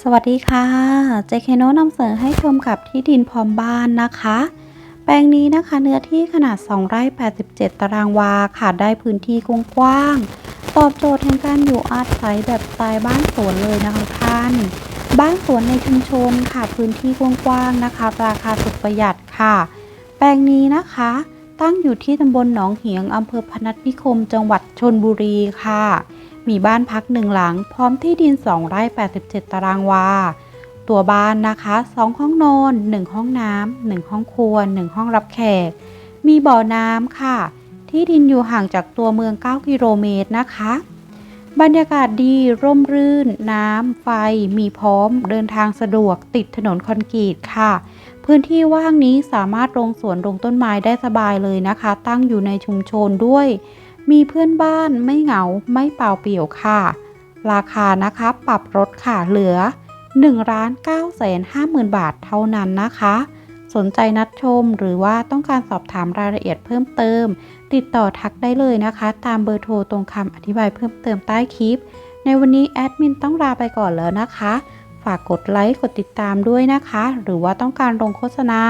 สวัสดีค่ะ เจเคโนนำเสนอให้ชมกับที่ดินพร้อมบ้านนะคะ แปลงนี้นะคะเนื้อที่ขนาด 2 ไร่ 87 ตารางวาค่ะ ได้พื้นที่กว้างๆ ตอบโจทย์แห่งการอยู่อาศัยแบบสไตล์บ้านสวนเลยนะคะท่าน บ้านสวนในชุมชนค่ะ พื้นที่กว้างๆนะคะ ราคาสุดประหยัดค่ะ แปลงนี้นะคะ ตั้งอยู่ที่ตำบลหนองเหียงอำเภอพนัสนิคม จังหวัดชนบุรีค่ะ มีบ้านพักหนึ่งหลัง พร้อมที่ดิน 2 ไร่ 87 ตารางวา ตัวบ้านนะคะ 2 ห้องนอน 1 ห้องน้ำ 1 ห้องครัว 1 ห้องรับแขก มีบ่อน้ำค่ะ ที่ดินอยู่ห่างจากตัวเมือง 9 กิโลเมตรนะคะ บรรยากาศดี ร่มรื่น น้ำ ไฟ มีพร้อม เดินทางสะดวก ติดถนนคอนกรีตค่ะ พื้นที่ว่างนี้สามารถลงสวนลงต้นไม้ได้สบายเลยนะคะ ตั้งอยู่ในชุมชนด้วย มีเพื่อนบ้านไม่เหงาไม่เปล่าเปลี่ยวค่ะ ราคานะคะปรับลดค่ะเหลือ1ล้าน9แสน5หมื่นบาทเท่านั้นนะคะ สนใจนัดชมหรือว่าต้องการสอบถามรายละเอียดเพิ่มเติม ติดต่อทักได้เลยนะคะ ตามเบอร์โทรตรงคำอธิบายเพิ่มเติมใต้คลิป ในวันนี้แอดมินต้องลาไปก่อนแล้วนะคะ ฝากกดไลค์กดติดตามด้วยนะคะ หรือว่าต้องการลงโฆษณา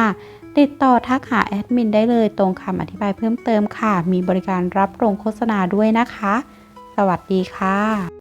ติดต่อทักหาแอดมินได้เลยตรงคำอธิบายเพิ่มเติมค่ะ มีบริการรับลงโฆษณาด้วยนะคะ สวัสดีค่ะ